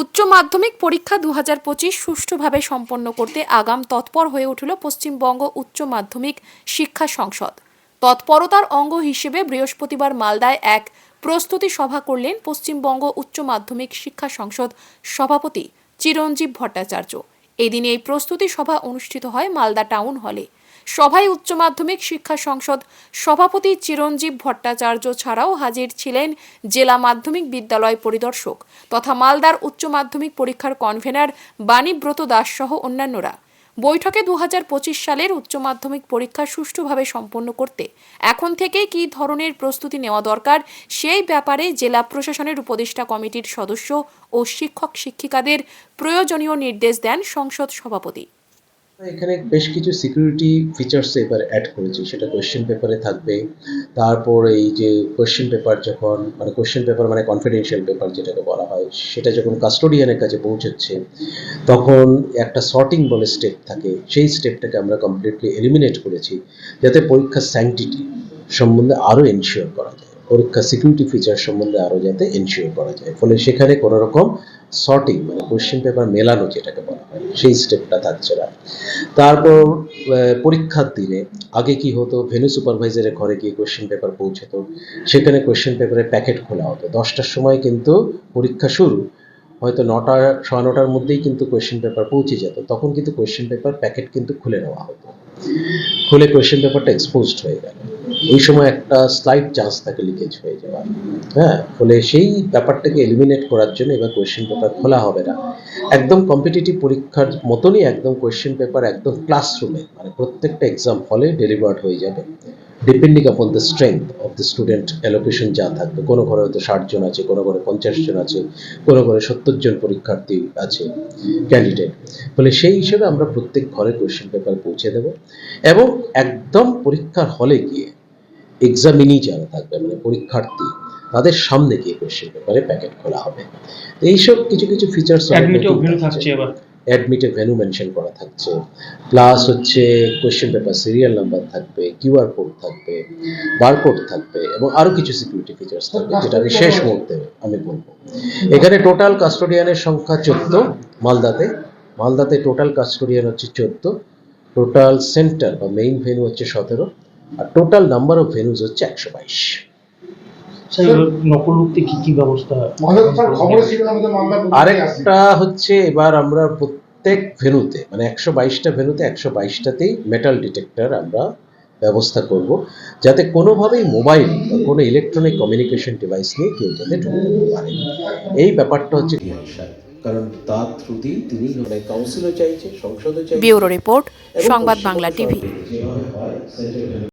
উচ্চ মাধ্যমিক পরীক্ষা দু হাজার পঁচিশ সুষ্ঠুভাবে সম্পন্ন করতে আগাম তৎপর হয়ে উঠল পশ্চিমবঙ্গ উচ্চ মাধ্যমিক শিক্ষা সংসদ। তৎপরতার অঙ্গ হিসেবে বৃহস্পতিবার মালদায় এক প্রস্তুতি সভা করলেন পশ্চিমবঙ্গ উচ্চ মাধ্যমিক শিক্ষা সংসদ সভাপতি চিরঞ্জীব ভট্টাচার্য। এদিন এই প্রস্তুতি সভা অনুষ্ঠিত হয় মালদা টাউন হলে। সভায় উচ্চ মাধ্যমিক শিক্ষা সংসদ সভাপতি চিরঞ্জীব ভট্টাচার্য ছাড়াও হাজির ছিলেন জেলা মাধ্যমিক বিদ্যালয় পরিদর্শক তথা মালদার উচ্চ মাধ্যমিক পরীক্ষার কনভেনার বাণীব্রত দাস সহ অন্যান্যরা। বৈঠকে দু হাজার পঁচিশ সালের উচ্চ মাধ্যমিক পরীক্ষা সুষ্ঠুভাবে সম্পন্ন করতে এখন থেকে কী ধরনের প্রস্তুতি নেওয়া দরকার সেই ব্যাপারে জেলা প্রশাসনের উপদেষ্টা কমিটির সদস্য ও শিক্ষক শিক্ষিকাদের প্রয়োজনীয় নির্দেশ দেন সংসদ সভাপতি। এখানে বেশ কিছু সিকিউরিটি ফিচার্স এবার অ্যাড করেছি। সেটা কোয়েশ্চেন পেপারে থাকবে। তারপর এই যে কোয়েশ্চেন পেপার যখন মানে কোয়েশ্চেন পেপার মানে কনফিডেন্সিয়াল পেপার যেটাকে বলা হয়, সেটা যখন কাস্টোডিয়ানের কাছে পৌঁছচ্ছে, তখন একটা সর্টিং বলে স্টেপ থাকে। সেই স্টেপটাকে আমরা কমপ্লিটলি এলিমিনেট করেছি, যাতে পরীক্ষার স্যাংটিটি সম্বন্ধে আরও এনশিওর করা যায়। পরীক্ষা সিকিউরিটি ফিচার সম্বন্ধে আরও যাতে এনশিওর করা যায়। ফলে সেখানে কোনো রকম সর্টিং মানে কোয়েশ্চেন পেপার মেলানো যেটাকে বলা সেই স্টেপটা থাকছে না। তারপর পরীক্ষার দিনে আগে কি হতো? ভেনু সুপারভাইজারের ঘরে গিয়ে কোয়েশ্চেন পেপার পৌঁছতো। সেখানে কোয়েশ্চেন পেপারের প্যাকেট খোলা হতো। দশটার সময় কিন্তু পরীক্ষা শুরু। হয়তো নটা, সাড়ে নটার মধ্যেই কিন্তু কোয়েশ্চেন পেপার পৌঁছে যেত। তখন কিন্তু কোয়েশ্চেন পেপার প্যাকেট কিন্তু খুলে নেওয়া হতো। খুলে কোয়েশ্চেন পেপারটা এক্সপোজড হয়ে গেল। ওই সময় একটা স্লাইড চান্স থাকে লিকেজ হয়ে যাওয়ার হ্যাঁ ফলে সেই ব্যাপারটাকে এলিমিনেট করার জন্য এবার কোয়েশ্চেন পেপার খোলা হবে না। একদম কম্পিটিটিভ পরীক্ষার মতনই একদম কোয়েশ্চেন পেপার একদম ক্লাসরুমে মানে প্রত্যেকটা এক্সাম হলে ডেলিভার্ড হয়ে যাবে। Depending upon the strength of the student allocation যা থাকবে। কোনো ঘরে হয়তো ষাট জন আছে, কোনো ঘরে পঞ্চাশ জন আছে, কোনো ঘরে সত্তর জন পরীক্ষার্থী আছে ক্যান্ডিডেট ফলে সেই হিসেবে আমরা প্রত্যেক ঘরে কোয়েশ্চেন পেপার পৌঁছে দেব। এবং একদম পরীক্ষার হলে গিয়ে এক্সামিনি যারা থাকবে মানে পরীক্ষার্থী তাদের সামনে গিয়ে কোয়েশ্চেন পেপারে প্যাকেট খোলা হবে। তো এইসব কিছু কিছু ফিচার্স থাকছে। এবার। অ্যাডমিটে ভেনু মেনশন করা থাকছে। প্লাস হচ্ছে কোয়েশ্চেন পেপার সিরিয়াল নাম্বার থাকবে কিউআর কোড থাকবে বারকোড থাকবে এবং আরও কিছু সিকিউরিটি ফিচার্স থাকবে যেটা আমি শেষ মুহূর্তে আমি বলব। এখানে টোটাল কাস্টোডিয়ানের সংখ্যা চোদ্দ মালদাতে। মালদাতে টোটাল কাস্টোডিয়ান হচ্ছে চোদ্দ টোটাল সেন্টার বা মেইন ভেনু হচ্ছে সতেরো আর টোটাল নাম্বার অফ ভেনুজ হচ্ছে একশো বাইশ। স্যার এবার নকল রুখতে কি কি ব্যবস্থা? আমাদের স্যার খবরে ছিল আমাদের মালদা পর্যন্ত আসে। আরেকটা হচ্ছে এবার আমরা প্রত্যেক ভেনুতে মানে একশো বাইশটা ভেনুতে একশো বাইশটাতেই মেটাল ডিটেক্টর আমরা ব্যবস্থা করব যাতে কোনোভাবেই মোবাইল বা কোনো ইলেকট্রনিক কমিউনিকেশন ডিভাইস নিয়ে কেউ যাতে ঢুকতে না। পারে এই ব্যাপারটা হচ্ছে কারণ তার থ্রুতেই তিনি মানে কাউন্সিলও চাইছে সংসদও চাইছে। ব্যুরো রিপোর্ট সংবাদ বাংলা টিভি।